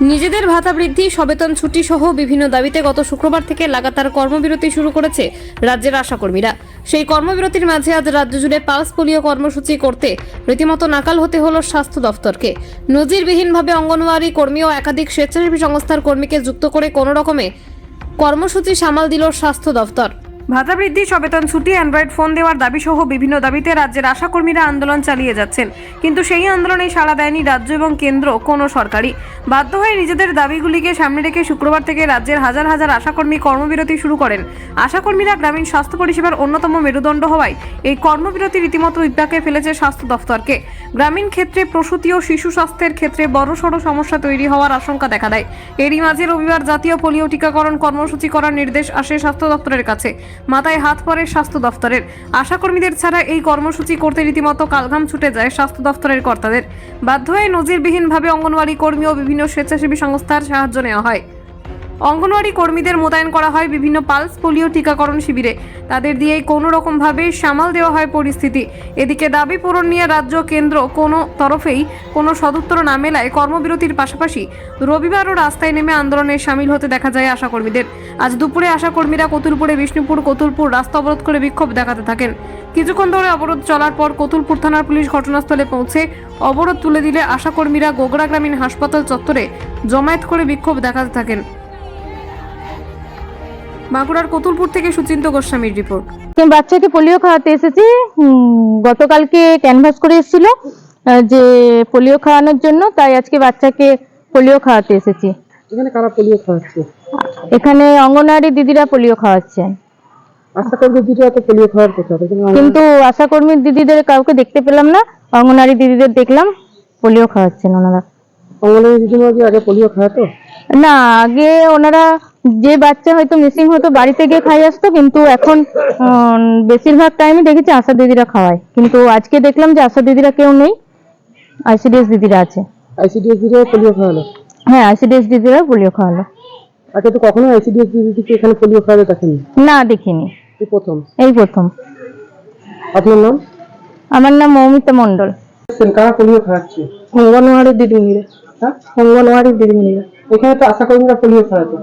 নিজেদের ভাতা বৃদ্ধি, সবেতন ছুটি সহ বিভিন্ন দাবিতে গত শুক্রবার থেকে লাগাতার কর্মবিরতি শুরু করেছে রাজ্যের আশাকর্মীরা। সেই কর্মবিরতির মাঝে আজ রাজ্য জুড়ে পালস পোলিও কর্মসূচি করতে রীতিমতো নাকাল হতে হলো স্বাস্থ্য দফতরকে। নজিরবিহীনভাবে অঙ্গনওয়াড়ি কর্মী ও একাধিক স্বেচ্ছাসেবী সংস্থার কর্মীকে যুক্ত করে কোনো রকমে কর্মসূচি সামাল দিল স্বাস্থ্য দফতর। ভাতা বৃদ্ধি সবেতন ছুটি অ্যান্ড্রয়েড ফোন দেওয়ার দাবি সহ বিভিন্ন দাবিতে রাজ্যের আশাকর্মীরা আন্দোলন চালিয়ে যাচ্ছেন। কিন্তু সেই আন্দোলনে সাড়া দেয়নি রাজ্য এবং কেন্দ্র, কোনো সরকারি বাধ্য হয়ে নিজেদের দাবিগুলিকে সামনে রেখে শুক্রবার থেকে রাজ্যের হাজার হাজার আশাকর্মী কর্মবিরতি শুরু করেন। আশাকর্মীরা গ্রামীণ স্বাস্থ্য পরিষেবার অন্যতম মেরুদণ্ড হওয়ায় এই কর্মবিরতি রীতিমতো বিপাকে ফেলেছে স্বাস্থ্য দফতরকে। গ্রামীণ ক্ষেত্রে প্রসূতি ও শিশু স্বাস্থ্যের ক্ষেত্রে বড়সড় সমস্যা তৈরি হওয়ার আশঙ্কা দেখা দেয়। এরই মাঝে রবিবার জাতীয় পোলিও টিকাকরণ কর্মসূচি করার নির্দেশ আসে স্বাস্থ্য দপ্তরের কাছে। মাথায় হাত পরে স্বাস্থ্য দফতরের। আশাকর্মীদের ছাড়া এই কর্মসূচি করতে রীতিমতো কালঘাম ছুটে যায় স্বাস্থ্য দফতরের কর্তাদের। বাধ্য হয়ে নজিরবিহীনভাবে অঙ্গনওয়াড়ি কর্মী ও বিভিন্ন স্বেচ্ছাসেবী সংস্থার সাহায্য নেওয়া হয়। অঙ্গনওয়াড়ি কর্মীদের মোতায়েন করা হয় বিভিন্ন পালস পোলিও টিকাকরণ শিবিরে। তাদের দিয়েই কোনো রকমভাবে সামাল দেওয়া হয় পরিস্থিতি। এদিকে দাবি পূরণ নিয়ে রাজ্য কেন্দ্র কোনো তরফেই কোনো সদুত্তর না মেলায় কর্মবিরতির পাশাপাশি রবিবারও রাস্তায় নেমে আন্দোলনে সামিল হতে দেখা যায় আশাকর্মীদের। আজ দুপুরে আশাকর্মীরা কতুলপুরে, বিষ্ণুপুর, কতুলপুর রাস্তা অবরোধ করে বিক্ষোভ দেখাতে থাকেন। কিছুক্ষণ ধরে অবরোধ চলার পর কতুলপুর থানার পুলিশ ঘটনাস্থলে পৌঁছে অবরোধ তুলে দিলে আশাকর্মীরা গোগড়া গ্রামীণ হাসপাতাল চত্বরে জমায়েত করে বিক্ষোভ দেখাতে থাকেন। বাঁকুড়ার কতুলপুর থেকে সুচিন্ত গোস্বামীর রিপোর্ট। বাচ্চাকে পোলিও খাওয়াতে এসেছি গতকালকে ক্যানভাস করে এসেছিল যে পোলিও খাওয়ানোর জন্য তাই আজকে বাচ্চাকে পোলিও খাওয়াতে এসেছি। এখানে কারা পোলিও খাওয়াচ্ছে? এখানে অঙ্গনওয়াড়ি দিদিরা পোলিও খাওয়াচ্ছেন আশা দিদিরা তো পোলিও খাওয়ার কথা কিন্তু কিন্তু আশাকর্মী দিদিদের কাউকে দেখতে পেলাম না অঙ্গনওয়াড়ি দিদিদের দেখলাম পোলিও খাওয়াচ্ছেন ওনারা। অঙ্গনওয়াড়ি দিদিমা কি আগে পোলিও খাওয়াতো? না আগে ওনারা যে বাচ্চা হয়তো মিসিং হতো বাড়িতে গিয়ে খাই আসতো কিন্তু এখন বেশিরভাগ টাইমে দেখেছি আশা দিদিরা খাওয়ায়। কিন্তু আজকে দেখলাম যে আশা দিদিরা কেউ নেই আইসিডিএস দিদিরা আছে। আইসিডিএস দিদিরাও পোলিও খাওয়ালো? হ্যাঁ আইসিডিএস দিদিরা পোলিও খাওয়ালো। আগে তো কখনো আইসিডিএস দিদিকে এখানে পোলিও খাওয়াতে দেখেনি না দেখিনি। এই প্রথম? এই প্রথম। আপনার নাম? আমার নাম মৌমিতা মণ্ডল। কারা পোলিও খাওয়াচ্ছে? অঙ্গনওয়াড়ির দিদিমণিরা। হ্যাঁ? অঙ্গনওয়াড়ির দিদিমণিরা। এখানে তো আশা কর্মীরা পোলিও খাওয়াতো।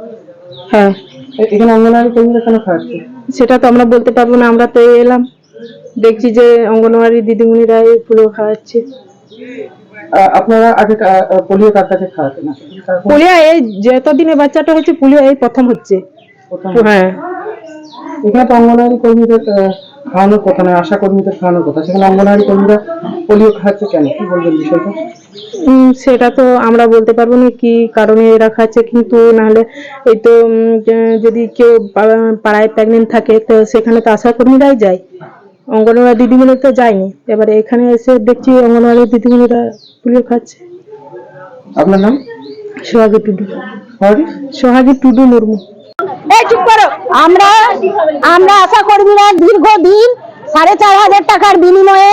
হ্যাঁ। এখানে অঙ্গনওয়াড়ি কর্মীরা কেন খাওয়াচ্ছে সেটা তো আমরা বলতে পারব না আমরা তো এলাম। দেখছি যে অঙ্গনওয়াড়ি দিদিমণিরা এই পোলিও খাওয়াচ্ছে আপনারা আগে পোলিও কার কাছে খাওয়াতেন? পোলিও এই যতদিনে বাচ্চাটা হচ্ছে পুলিয়া এই প্রথম হচ্ছে। হ্যাঁ। এখানে তো অঙ্গনওয়াড়ি কর্মীদের খাওয়ানোর কথা নয় আশা কর্মীদের খাওয়ানোর কথা। সেখানে অঙ্গনওয়াড়ি কর্মীরা পোলিও খাচ্ছে কেন? কি বলবেন বিষয়টা? সেটা তো আমরা বলতে পারব না কি কারণে এরা খাচ্ছে কিন্তু নাহলে এই তো যদি কেউ পাড়ায় প্রেগনেন্ট থাকে তো সেখানে তো আশা কর্মীরাই যায়। অঙ্গনওয়াড়ি দিদিমণি তো যায়নি। এবারে এখানে এসে দেখছি অঙ্গনওয়াড়ি দিদিমণিরা পুলিও খাচ্ছে। আপনার নাম? সোহাগী টুডু। সোহাগী টুডু মুর্মু। এই চুপ করো। আমরা আমরা আশা কর্মীরা দীর্ঘদিন সাড়ে চার হাজার টাকার বিনিময়ে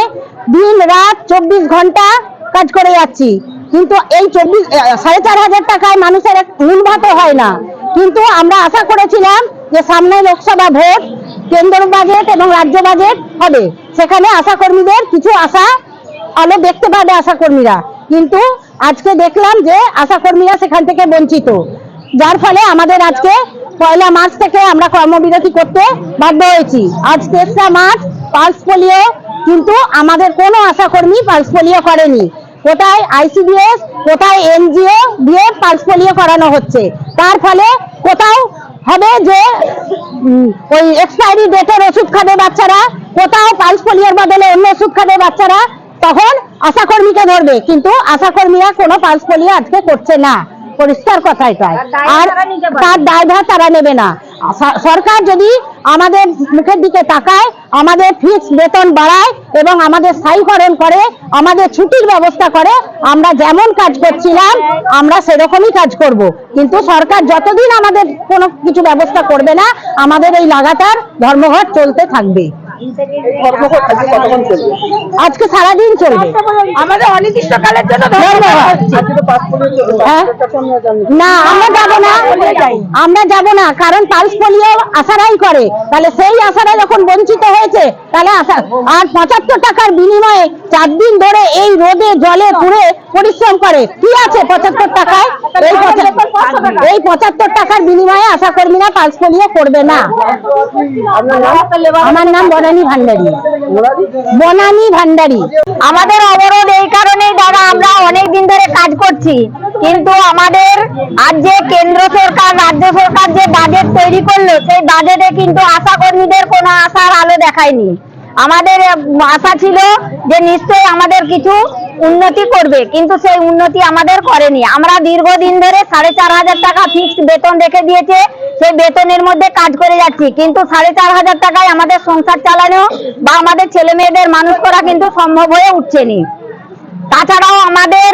দিন রাত চব্বিশ ঘণ্টা কাজ করে যাচ্ছি। কিন্তু এই চব্বিশ সাড়ে চার হাজার টাকায় মানুষের নুন ভাতও হয় না। কিন্তু আমরা আশা করেছিলাম যে সামনে লোকসভা ভোট, কেন্দ্র বাজেট এবং রাজ্য বাজেট হবে। সেখানে আশা কর্মীদের কিছু আশা, আলো দেখতে পাবে আশা কর্মীরা। কিন্তু আজকে দেখলাম যে আশা কর্মীরা সেখান থেকে বঞ্চিত। যার ফলে আমাদের আজকে পয়লা মার্চ থেকে আমরা কর্মবিরতি করতে বাধ্য হয়েছি। আজ তেসরা মার্চ, পালস পোলিও, কিন্তু আমাদের কোনো আশাকর্মী পালস পোলিও করেনি। কোথায় আইসিডিএস, কোথায় এনজিও দিয়ে পালস পোলিও করানো হচ্ছে? তার ফলে কোথাও হবে যে ওই এক্সপায়ারি ডেটের ওষুধ খাবে বাচ্চারা, কোথাও পালস পোলিওর বদলে অন্য ওষুধ খাবে বাচ্চারা, তখন আশাকর্মীকে ধরবে। কিন্তু আশাকর্মীরা কোনো পালস পোলিও আজকে করছে না। পরিষ্কার কথা এটাই আর তার দায়ভার তারা নেবে না। সরকার যদি আমাদের মুখের দিকে তাকায় আমাদের ফিক্স বেতন বাড়ায় এবং আমাদের স্থায়ীকরণ করে আমাদের ছুটির ব্যবস্থা করে আমরা যেমন কাজ করছিলাম আমরা সেরকমই কাজ করব। কিন্তু সরকার যতদিন আমাদের কোনো কিছু ব্যবস্থা করবে না আমাদের এই লাগাতার ধর্মঘট চলতে থাকবে। ধর্মঘট আজকে কতক্ষণ চলবে? আজকে সারাদিন চলবে। আমাদের অনির্দিষ্টকালের জন্য হ্যাঁ? আমরা না আমরা যাব না। আমরা যাব না কারণ পালস পোলিও আশারাই করে। তাহলে সেই আশারা যখন বঞ্চিত হয়েছে তাহলে আশা আর পঁচাত্তর টাকার বিনিময়ে চার দিন ধরে এই রোদে জলে পুড়ে পরিশ্রম করে। কি আছে পঁচাত্তর টাকায়? এই পঁচাত্তর এই পঁচাত্তর টাকার বিনিময়ে আশা কর্মীরা পালস পোলিও করবে না। আমার নাম বনানী ভান্ডারী। বনানী ভান্ডারী। আমাদের অবরোধ এই কারণেই দাদা, আমরা অনেক দিন ধরে কাজ করছি। কিন্তু আমাদের আর যে কেন্দ্র সরকার, রাজ্য সরকার যে বাজেট তৈরি করল, সেই বাজেটে কিন্তু আশা কর্মীদের কোনো আশার আলো দেখায়নি। আমাদের আশা ছিল যে নিশ্চয়ই আমাদের কিছু উন্নতি করবে, কিন্তু সেই উন্নতি আমাদের করেনি। আমরা দীর্ঘদিন ধরে সাড়ে চার হাজার টাকা ফিক্সড বেতন রেখে দিয়েছে, সেই বেতনের মধ্যে কাজ করে যাচ্ছি। কিন্তু সাড়ে চার হাজার টাকায় আমাদের সংসার চালানো বা আমাদের ছেলে মেয়েদের মানুষ করা কিন্তু সম্ভব হয়ে উঠছে উঠছেনি। তাছাড়াও আমাদের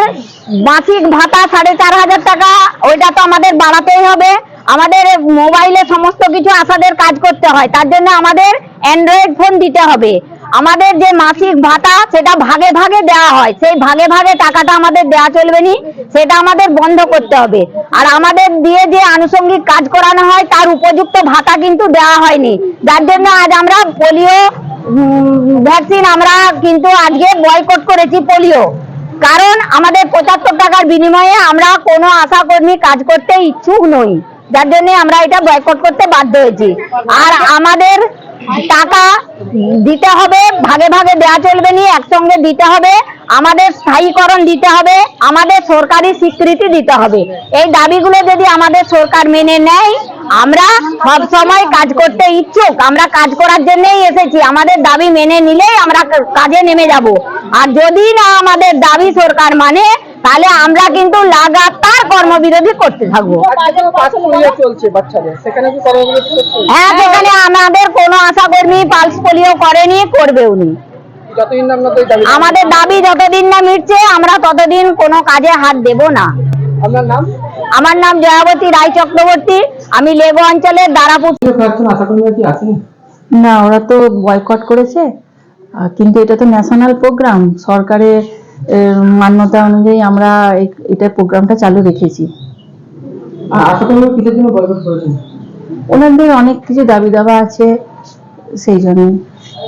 মাসিক ভাতা সাড়ে চার হাজার টাকা, ওইটা তো আমাদের বাড়াতেই হবে। আমাদের মোবাইলে সমস্ত কিছু আশাদের কাজ করতে হয়। তার জন্য আমাদের অ্যান্ড্রয়েড ফোন দিতে হবে। আমাদের যে মাসিক ভাতা, সেটা ভাগে ভাগে দেওয়া হয়। সেই ভাগে ভাগে টাকাটা আমাদের দেওয়া চলবে নি, সেটা আমাদের বন্ধ করতে হবে। আর আমাদের দিয়ে যে আনুষঙ্গিক কাজ করানো হয়, তার উপযুক্ত ভাতা কিন্তু দেওয়া হয়নি। যার জন্য আজ আমরা পোলিও ভ্যাকসিন আমরা কিন্তু আজকে বয়কট করেছি পোলিও। কারণ আমাদের পঁচাত্তর টাকার বিনিময়ে আমরা কোনো আশা কর্মী কাজ করতে ইচ্ছুক নই। যার জন্য আমরা এটা বয়কট করতে বাধ্য হয়েছি। আর আমাদের টাকা দিতে হবে, ভাগে ভাগে দেওয়া চলবে নি একসঙ্গে দিতে হবে, আমাদের স্থায়ীকরণ দিতে হবে, আমাদের সরকারি স্বীকৃতি দিতে হবে। এই দাবিগুলো যদি আমাদের সরকার মেনে নেয়, আমরা সব সময় কাজ করতে ইচ্ছুক, আমরা কাজ করার জন্যই এসেছি। আমাদের দাবি মেনে নিলেই আমরা কাজে নেমে যাব। আর যদি না আমাদের দাবি সরকার মানে তাহলে আমরা কিন্তু লাগাতার কর্মবিরোধী করতে থাকব। হ্যাঁ সেখানে আমাদের কোনো আশা কর্মী পালস পোলিও করেনি করবেও নি। যতদিন না আপনাদের দাবি আমাদের দাবি যতদিন না মিটছে আমরা ততদিন কোনো কাজে হাত দেব না। আমার নাম জয়াবতী রায় চক্রবর্তী। আমি লেগো অঞ্চলের দারাপুর। না ওরা তো বয়কট করেছে। কিন্তু এটা তো ন্যাশনাল প্রোগ্রাম সরকারের মান্যতা অনুযায়ী আমরা এটা প্রোগ্রামটা চালু রেখেছি। আর ওনাদের অনেক কিছু দাবি দাবা আছে সেই জন্য।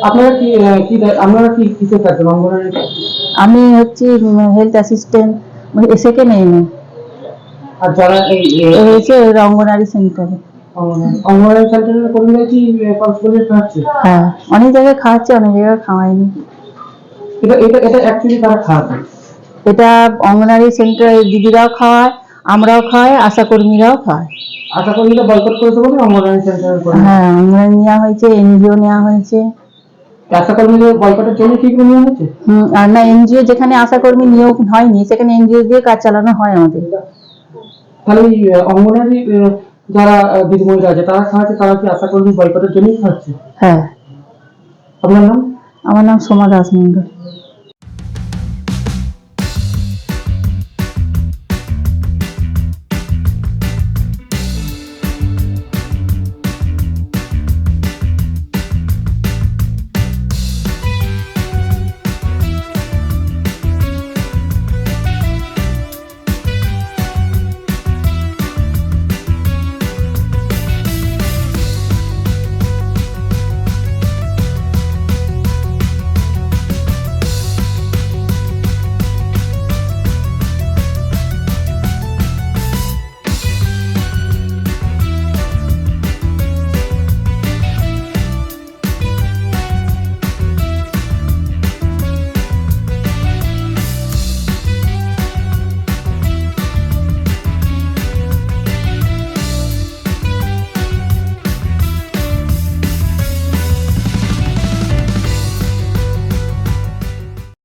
আপনারা কি কি আপনারা কি কিসে আমি হচ্ছি হেলথ অ্যাসিস্ট্যান্ট সেকেন্ড এমএ আর যারা এই এই হয়েছে অঙ্গনারী সেন্টারে। অঙ্গনারী সেন্টারের কর্মীরা কি হ্যাঁ অনেক জায়গায় খাওয়াচ্ছে অনেক জায়গায় খাওয়ায়নি। এটা এটা এটা অ্যাকচুয়ালি তারা খাওয়াচ্ছে এটা অঙ্গনারী সেন্টারে দিদিরাও খাওয়ায় আমরাও খাওয়াই আশাকর্মীরাও খাওয়ায় আশা কর্মীরা বয়কট অঙ্গনারী সেন্টারের হ্যাঁ অঙ্গনারী নেওয়া হয়েছে এনজিও নেওয়া হয়েছে। বয়কটের জন্য কি করে হুম, আর না এনজিও যেখানে আশাকর্মী নিয়োগ হয়নি সেখানে এনজিও দিয়ে কাজ চালানো হয় আমাদের। তাহলে অঙ্গনারী যারা দিদিমণিরা আছে তারা খাওয়াচ্ছে তারা কি আশা কর্মী বয়কটের জন্যই খাচ্ছে? হ্যাঁ। আপনার নাম? আমার নাম সোমা দাস মন্ডল